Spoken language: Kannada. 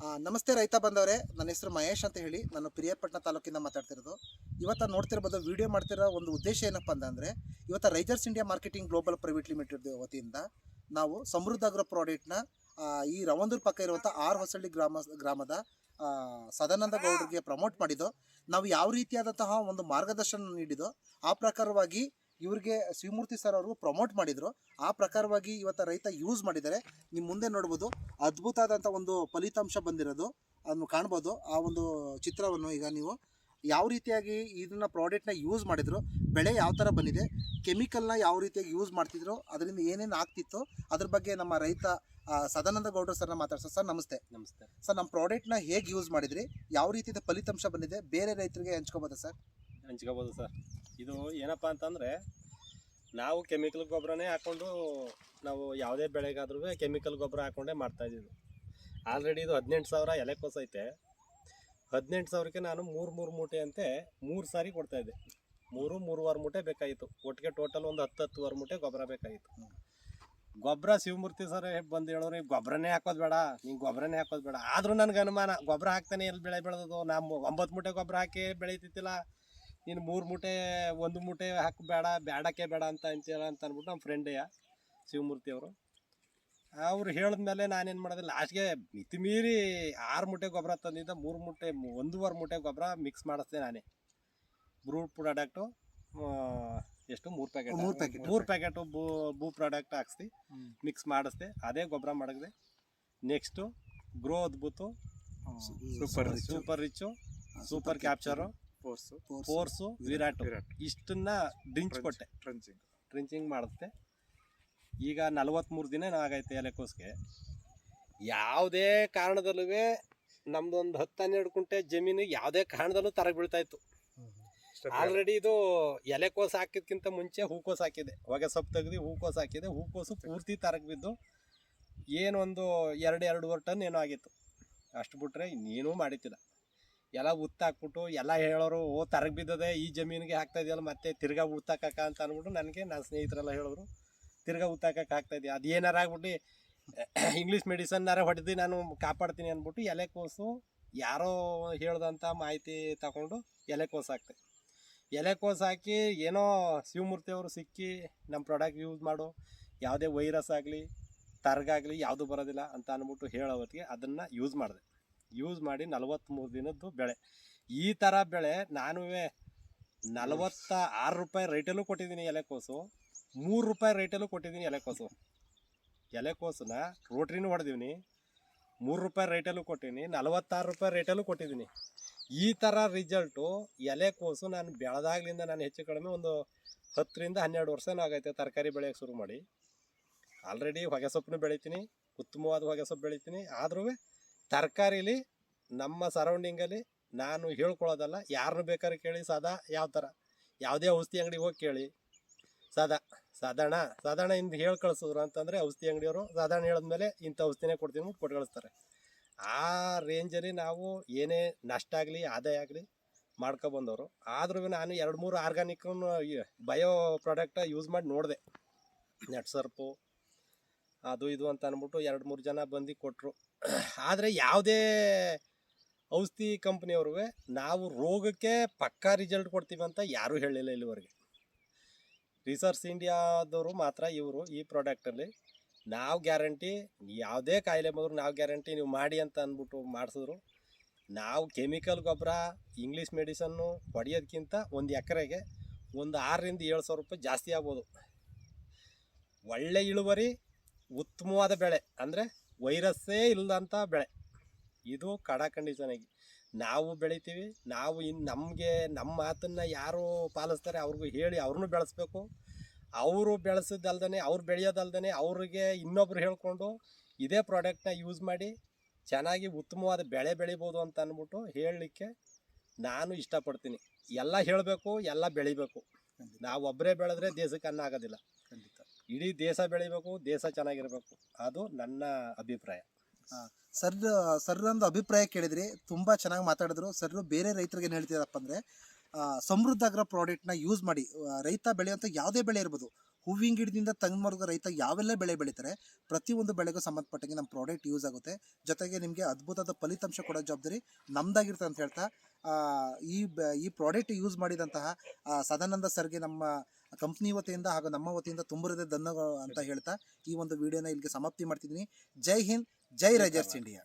ನಮಸ್ತೆ ರೈತ ಬಂದವರೇ. ನನ್ನ ಹೆಸರು ಮಹೇಶ್ ಅಂತ ಹೇಳಿ ನಾನು ಪ್ರಿಯಪಟ್ಟಣ ತಾಲೂಕಿಂದ ಮಾತಾಡ್ತಿರೋದು. ಇವತ್ತು ನೋಡ್ತಿರ್ಬೋದು, ವಿಡಿಯೋ ಮಾಡ್ತಿರೋ ಒಂದು ಉದ್ದೇಶ ಏನಪ್ಪ ಅಂತಂದರೆ ಇವತ್ತು risers India marketing global private limited ವತಿಯಿಂದ ನಾವು ಸಮೃದ್ಧ ಅಗ್ರೋ ಪ್ರಾಡಕ್ಟ್ನ ಈ ರವಂದೂರು ಪಕ್ಕ ಇರುವಂಥ ಆರ್ ಹೊಸಳ್ಳಿ ಗ್ರಾಮ, ಗ್ರಾಮದ ಸದಾನಂದ ಗೌಡರಿಗೆ ಪ್ರಮೋಟ್ ಮಾಡಿದ್ದು. ನಾವು ಯಾವ ರೀತಿಯಾದಂತಹ ಒಂದು ಮಾರ್ಗದರ್ಶನ ನೀಡಿದೋ ಆ ಪ್ರಕಾರವಾಗಿ ಇವ್ರಿಗೆ ಶಿವಮೂರ್ತಿ ಸರ್ ಅವರು ಪ್ರಮೋಟ್ ಮಾಡಿದರು. ಆ ಪ್ರಕಾರವಾಗಿ ಇವತ್ತು ರೈತ ಯೂಸ್ ಮಾಡಿದ್ದಾರೆ. ನಿಮ್ಮ ಮುಂದೆ ನೋಡ್ಬೋದು. ಅದ್ಭುತ ಆದಂಥ ಒಂದು ಫಲಿತಾಂಶ ಬಂದಿರೋದು. ಅದನ್ನು ಕಾಣ್ಬೋದು. ಆ ಒಂದು ಚಿತ್ರವನ್ನು ಈಗ ನೀವು ಯಾವ ರೀತಿಯಾಗಿ ಇದನ್ನ ಪ್ರಾಡಕ್ಟ್ನ ಯೂಸ್ ಮಾಡಿದ್ರು ಬೆಳೆ ಯಾವ ಥರ ಬಂದಿದೆ ಕೆಮಿಕಲ್ನ ಯಾವ ರೀತಿಯಾಗಿ ಯೂಸ್ ಮಾಡ್ತಿದ್ರು ಅದರಿಂದ ಏನೇನು ಆಗ್ತಿತ್ತು ಅದ್ರ ಬಗ್ಗೆ ನಮ್ಮ ರೈತ ಸದಾನಂದ ಗೌಡ್ರು ಸರ್ನ ಮಾತಾಡ್ಸೋ ಸರ್ ನಮಸ್ತೆ. ನಮಸ್ತೆ. ಸರ್ ನಮ್ಮ ಪ್ರಾಡಕ್ಟ್ನ ಹೇಗೆ ಯೂಸ್ ಮಾಡಿದ್ರಿ ಯಾವ ರೀತಿಯ ಫಲಿತಾಂಶ ಬಂದಿದೆ ಬೇರೆ ರೈತರಿಗೆ ಹಂಚ್ಕೋಬೋದಾ ಸರ್ ಹಂಚ್ಕೋಬೋದು ಸರ್ ಇದು ಏನಪ್ಪ ಅಂತಂದರೆ, ನಾವು ಕೆಮಿಕಲ್ ಗೊಬ್ಬರನೇ ಹಾಕ್ಕೊಂಡು ನಾವು ಯಾವುದೇ ಬೆಳೆಗಾದ್ರೂ ಕೆಮಿಕಲ್ ಗೊಬ್ಬರ ಹಾಕ್ಕೊಂಡೇ ಮಾಡ್ತಾಯಿದ್ದೀವಿ ಆಲ್ರೆಡಿ ಇದು ಹದಿನೆಂಟು ಸಾವಿರ ಎಲೆಕೋಸ್ ಐತೆ. ಹದಿನೆಂಟು ಸಾವಿರಕ್ಕೆ ನಾನು ಮೂರು ಮೂರು ಮೂಟೆ ಅಂತೆ ಮೂರು ಸಾರಿ ಕೊಡ್ತಾಯಿದ್ದೆ ಮೂರು, ಮೂರುವರೆ ಮೂಟೆ ಬೇಕಾಗಿತ್ತು. ಒಟ್ಟಿಗೆ ಟೋಟಲ್ ಒಂದು ಹತ್ತು, ಹತ್ತುವರೆ ಮೂಟೆ ಗೊಬ್ಬರ ಬೇಕಾಗಿತ್ತು. ಗೊಬ್ಬರ ಶಿವಮೂರ್ತಿ ಸರ್ ಬಂದು ಹೇಳೋರು ಗೊಬ್ಬರನೇ ಹಾಕೋದು ಬೇಡ ನೀವು ಗೊಬ್ಬರನೇ ಹಾಕೋದು ಬೇಡ. ಆದರೂ ನನಗೆ ಅನುಮಾನ, ಗೊಬ್ಬರ ಹಾಕ್ತಾನೆ ಎಲ್ಲಿ ಬೆಳೆ ಬೆಳೆದದು ನಾವು ಒಂಬತ್ತು ಮೂಟೆ ಗೊಬ್ಬರ ಹಾಕಿ ಬೆಳೀತಿತ್ತಿಲ್ಲ. ನೀನು ಮೂರು ಮೂಟೆ ಒಂದು ಮೂಟೆ ಹಾಕಿ ಬೇಡ ಬೇಡಕ್ಕೆ ಬೇಡ ಅಂತ ಅಂತೀರ ಅಂತ ಅಂದ್ಬಿಟ್ಟು ನಮ್ಮ ಫ್ರೆಂಡೆಯ ಶಿವಮೂರ್ತಿ ಅವರು. ಅವ್ರು ಹೇಳಿದ್ಮೇಲೆ ನಾನೇನು ಮಾಡಿದೆ ಲಾಸ್ಟ್ಗೆ ಮಿತಿ ಮೀರಿ ಆರು ಮೂಟೆ ಗೊಬ್ಬರ ತಂದಿದ್ದ ಮೂರು ಮೂಟೆ ಒಂದೂವರೆ ಮೂಟೆ ಗೊಬ್ಬರ ಮಿಕ್ಸ್ ಮಾಡಿಸ್ದೆ ನಾನೇ. ಬ್ರೂಟ್ ಪ್ರಾಡಕ್ಟು ಎಷ್ಟು? ಮೂರು ಪ್ಯಾಕೆಟ್ ಮೂರು ಪ್ಯಾಕೆಟ್ ಮೂರು ಪ್ಯಾಕೆಟು ಬೂ ಬೂ ಪ್ರಾಡಕ್ಟ್ ಹಾಕ್ಸಿ ಮಿಕ್ಸ್ ಮಾಡಿಸ್ದೆ ಅದೇ ಗೊಬ್ಬರ ಮಾಡಿದೆ next grow ಅದ್ಭುತು super super rich super capture force force Virat. Virat. ಇಷ್ಟನ್ನ drench ಕೊಟ್ಟೆ. ಟ್ರಂಚಿಂಗ್ ಟ್ರಿಂಚಿಂಗ್ ಮಾಡುತ್ತೆ. ಈಗ ನಲವತ್ತ್ಮೂರು ದಿನ ಆಗೈತೆ ಎಲೆಕೋಸ್ಗೆ ಯಾವುದೇ ಕಾರಣದಲ್ಲೂ ನಮ್ದೊಂದು ಹತ್ತು ಹನ್ನೆರಡು ಕುಂಟೆ ಜಮೀನು ಯಾವುದೇ ಕಾರಣದಲ್ಲೂ ತರಗ ಬೀಳ್ತಾ ಇತ್ತು ಆಲ್ರೆಡಿ ಇದು ಎಲೆಕೋಸು ಹಾಕಿದ್ಕಿಂತ ಮುಂಚೆ ಹೂಕೋಸು ಹಾಕಿದೆ. ಹೊಗೆ ಸೊಪ್ಪು ತೆಗೆದು ಹೂಕೋಸು ಹಾಕಿದೆ. ಹೂಕೋಸು ಪೂರ್ತಿ ತರಗ ಬಿದ್ದು ಏನೊಂದು ಎರಡು ಎರಡೂವರೆ ಟನ್ ಏನೋ ಆಗಿತ್ತು. ಅಷ್ಟು ಬಿಟ್ರೆ ಇನ್ನೇನೂ ಮಾಡಿತ್ತಿಲ್ಲ ಎಲ್ಲ ಉತ್ತಾಕ್ಬಿಟ್ಟು ಎಲ್ಲ ಹೇಳೋರು, ಓ, ತರಗ ಬಿದ್ದದೆ, ಈ ಜಮೀನಿಗೆ ಹಾಕ್ತಾ ಇದೆಯಲ್ಲ, ಮತ್ತೆ ತಿರ್ಗಾ ಉತ್ತಾಕಕ್ಕ ಅಂತ ಅಂದ್ಬಿಟ್ಟು ನನಗೆ ನನ್ನ ಸ್ನೇಹಿತರೆಲ್ಲ ಹೇಳಿದ್ರು ತಿರ್ಗಾ ಉತ್ತಾಕಕ್ಕೆ ಹಾಕ್ತಾ ಇದೆಯಾ, ಅದು ಏನಾರ ಆಗ್ಬಿಟ್ಟು ಇಂಗ್ಲೀಷ್ ಮೆಡಿಸನ್ನಾರ ಹೊಡೆದು ನಾನು ಕಾಪಾಡ್ತೀನಿ ಅಂದ್ಬಿಟ್ಟು ಎಲೆಕೋಸು ಯಾರೋ ಹೇಳ್ದಂಥ ಮಾಹಿತಿ ತಗೊಂಡು ಎಲೆಕೋಸು ಹಾಕ್ತೆ. ಎಲೆಕೋಸು ಹಾಕಿ ಏನೋ ಶಿವಮೂರ್ತಿಯವರು ಸಿಕ್ಕಿ ನಮ್ಮ ಪ್ರಾಡಕ್ಟ್ ಯೂಸ್ ಮಾಡು, ಯಾವುದೇ ವೈರಸ್ ಆಗಲಿ ತರ್ಗಾಗಲಿ ಯಾವುದು ಬರೋದಿಲ್ಲ ಅಂತ ಅಂದ್ಬಿಟ್ಟು ಹೇಳೋವತ್ತಿಗೆ ಅದನ್ನು ಯೂಸ್ ಮಾಡಿದೆ. ಯೂಸ್ ಮಾಡಿ ನಲವತ್ತ್ಮೂರು ದಿನದ್ದು ಬೆಳೆ. ಈ ಥರ ಬೆಳೆ ನಾನು ನಲವತ್ತ ಆರು ರೂಪಾಯಿ ರೇಟಲ್ಲೂ ಕೊಟ್ಟಿದ್ದೀನಿ ಎಲೆಕೋಸು, ಮೂರು ರೂಪಾಯಿ ರೇಟಲ್ಲೂ ಕೊಟ್ಟಿದ್ದೀನಿ ಎಲೆಕೋಸು. ಎಲೆಕೋಸನ್ನ ರೋಟ್ರಿನೂ ಹೊಡೆದೀವಿ ಮೂರು ರೂಪಾಯಿ ರೇಟಲ್ಲೂ ಕೊಟ್ಟಿದ್ದೀನಿ ನಲವತ್ತಾರು ರೂಪಾಯಿ ರೇಟಲ್ಲೂ ಕೊಟ್ಟಿದ್ದೀನಿ ಈ ಥರ ರಿಸಲ್ಟು ಎಲೆಕೋಸು ನಾನು ಬೆಳೆದಾಗ್ಲಿಂದ ನಾನು ಹೆಚ್ಚು ಕಡಿಮೆ ಒಂದು ಹತ್ತರಿಂದ ಹನ್ನೆರಡು ವರ್ಷನೂ ಆಗೈತೆ ತರಕಾರಿ ಬೆಳೆಯೋಕ್ಕೆ ಶುರು ಮಾಡಿ. ಆಲ್ರೆಡಿ ಹೊಗೆ ಸೊಪ್ಪನ್ನು ಬೆಳಿತೀನಿ, ಉತ್ತಮವಾದ ಹೊಗೆ ಸೊಪ್ಪು ಬೆಳಿತೀನಿ ಆದ್ರೂ ತರಕಾರಿಲಿ ನಮ್ಮ ಸರೌಂಡಿಂಗಲ್ಲಿ ನಾನು ಹೇಳ್ಕೊಳ್ಳೋದಲ್ಲ ಯಾರನ್ನು ಬೇಕಾದ್ರೆ ಕೇಳಿ, ಸದಾ ಯಾವ ಥರ, ಯಾವುದೇ ಔಷಧಿ ಅಂಗಡಿಗೆ ಹೋಗಿ ಕೇಳಿ. ಸದಾ ಸಾಧಾರಣ ಸಾಧಾರಣ ಇಂದ ಹೇಳಿ ಕಳಿಸಿದ್ರು ಅಂತಂದರೆ ಔಷಧಿ ಅಂಗಡಿಯವರು ಸಾಧಾರಣ ಹೇಳಿದ್ಮೇಲೆ ಇಂಥ ಔಷಧಿನೇ ಕೊಡ್ತೀನಿ ಕೊಟ್ಟು ಕಳಿಸ್ತಾರೆ. ಆ ರೇಂಜಲ್ಲಿ ನಾವು ಏನೇ ನಷ್ಟ ಆಗಲಿ, ಆದಾಯ ಆಗಲಿ ಮಾಡ್ಕೊಬಂದವರು ಆದ್ರೂ ನಾನು ಎರಡು ಮೂರು ಆರ್ಗ್ಯಾನಿಕ್ ಬಯೋ ಪ್ರಾಡಕ್ಟ ಯೂಸ್ ಮಾಡಿ ನೋಡಿದೆ. ನೆಟ್ ಸರ್ಪು ಅದು ಇದು ಅಂತ ಅಂದ್ಬಿಟ್ಟು ಎರಡು ಮೂರು ಜನ ಬಂದು ಕೊಟ್ಟರು ಆದರೆ ಯಾವುದೇ ಔಷಧಿ ಕಂಪ್ನಿಯವ್ರು ನಾವು ರೋಗಕ್ಕೆ ಪಕ್ಕಾ ರಿಸಲ್ಟ್ ಕೊಡ್ತೀವಿ ಅಂತ ಯಾರೂ ಹೇಳಿಲ್ಲ ಇಲ್ಲಿವರೆಗೆ. ರಿಸರ್ಚ್ ಇಂಡಿಯಾದವರು ಮಾತ್ರ ಇವರು ಈ ಪ್ರಾಡಕ್ಟಲ್ಲಿ ನಾವು ಗ್ಯಾರಂಟಿ ಯಾವುದೇ ಕಾಯಿಲೆ ಬಂದರೂ ನಾವು ಗ್ಯಾರಂಟಿ ನೀವು ಮಾಡಿ ಅಂತ ಅಂದ್ಬಿಟ್ಟು ಮಾಡಿಸಿದ್ರು. ನಾವು ಕೆಮಿಕಲ್ ಗೊಬ್ಬರ ಇಂಗ್ಲೀಷ್ ಮೆಡಿಸನ್ನು ಹೊಡೆಯೋದಕ್ಕಿಂತ ಒಂದು ಎಕರೆಗೆ ಒಂದು ಆರರಿಂದ ಏಳು ಸಾವಿರ ರೂಪಾಯಿ ಜಾಸ್ತಿ ಆಗ್ಬೋದು. ಒಳ್ಳೆ ಇಳುವರಿ, ಉತ್ತಮವಾದ ಬೆಳೆ. ಅಂದರೆ ವೈರಸ್ಸೇ ಇಲ್ಲದಂಥ ಬೆಳೆ. ಇದು ಕಡ ಕಂಡೀಷನಾಗಿ. ನಾವು ಬೆಳಿತೀವಿ ನಾವು ಇನ್ನು ನಮಗೆ ನಮ್ಮ ಮಾತನ್ನು ಯಾರು ಪಾಲಿಸ್ತಾರೆ ಅವ್ರಿಗೂ ಹೇಳಿ ಅವ್ರನ್ನೂ ಬೆಳೆಸ್ಬೇಕು. ಅವರು ಬೆಳೆಸೋದಲ್ದೇ ಅವ್ರು ಬೆಳೆಯೋದಲ್ದೇ ಅವ್ರಿಗೆ ಇನ್ನೊಬ್ರು ಹೇಳಿಕೊಂಡು ಇದೇ ಪ್ರಾಡಕ್ಟ್ನ ಯೂಸ್ ಮಾಡಿ ಚೆನ್ನಾಗಿ ಉತ್ತಮವಾದ ಬೆಳೆ ಬೆಳಿಬೋದು ಅಂತ ಅಂದ್ಬಿಟ್ಟು ಹೇಳಲಿಕ್ಕೆ ನಾನು ಇಷ್ಟಪಡ್ತೀನಿ. ಎಲ್ಲ ಹೇಳಬೇಕು ಎಲ್ಲ ಬೆಳಿಬೇಕು. ನಾವು ಒಬ್ಬರೇ ಬೆಳೆದ್ರೆ ದೇಶಕ್ಕೆ ಅನ್ನ ಆಗೋದಿಲ್ಲ. ಇಡೀ ದೇಶ ಬೆಳಿಬೇಕು, ದೇಶ ಚೆನ್ನಾಗಿರಬೇಕು. ಅದು ನನ್ನ ಅಭಿಪ್ರಾಯ. ಸರ್ ಸರ್ ಒಂದು ಅಭಿಪ್ರಾಯ ಕೇಳಿದ್ರಿ. ತುಂಬಾ ಚೆನ್ನಾಗಿ ಮಾತಾಡಿದ್ರು. ಸರ್, ಬೇರೆ ರೈತರಿಗೆ ಏನು ಹೇಳ್ತಿದಾರಪ್ಪ ಅಂದ್ರೆ ಸಮೃದ್ಧ ಅಗ್ರ ಪ್ರಾಡಕ್ಟ್ನ ಯೂಸ್ ಮಾಡಿ ರೈತ ಬೆಳೆಯುವಂಥ ಯಾವುದೇ ಬೆಳೆ ಇರ್ಬೋದು ಹೂವಿನ ಗಿಡದಿಂದ ತಂಗ್ಮರ್ಗ ರೈತ ಯಾವೆಲ್ಲ ಬೆಳೆ ಬೆಳೀತಾರೆ, ಪ್ರತಿಯೊಂದು ಬೆಳೆಗೂ ಸಂಬಂಧಪಟ್ಟಂಗೆ ನಮ್ಮ ಪ್ರಾಡಕ್ಟ್ ಯೂಸ್ ಆಗುತ್ತೆ. ಜೊತೆಗೆ ನಿಮಗೆ ಅದ್ಭುತದ ಫಲಿತಾಂಶ ಕೊಡೋ ಜವಾಬ್ದಾರಿ ನಮ್ದಾಗಿರುತ್ತೆ ಅಂತ ಹೇಳ್ತಾ ಈ ಈ ಪ್ರಾಡಕ್ಟ್ ಯೂಸ್ ಮಾಡಿದಂತಹ ಸದಾನಂದ ಸರ್ಗೆ ನಮ್ಮ ಕಂಪ್ನಿ ವತಿಯಿಂದ ಹಾಗೂ ನಮ್ಮ ವತಿಯಿಂದ ತುಂಬ ಧನ್ಯವಾದ ಅಂತ ಹೇಳ್ತಾ ಈ ಒಂದು ವಿಡಿಯೋನ ಇಲ್ಲಿಗೆ ಸಮಾಪ್ತಿ ಮಾಡ್ತಿದ್ದೀನಿ. Jai Hind, Jai risers India.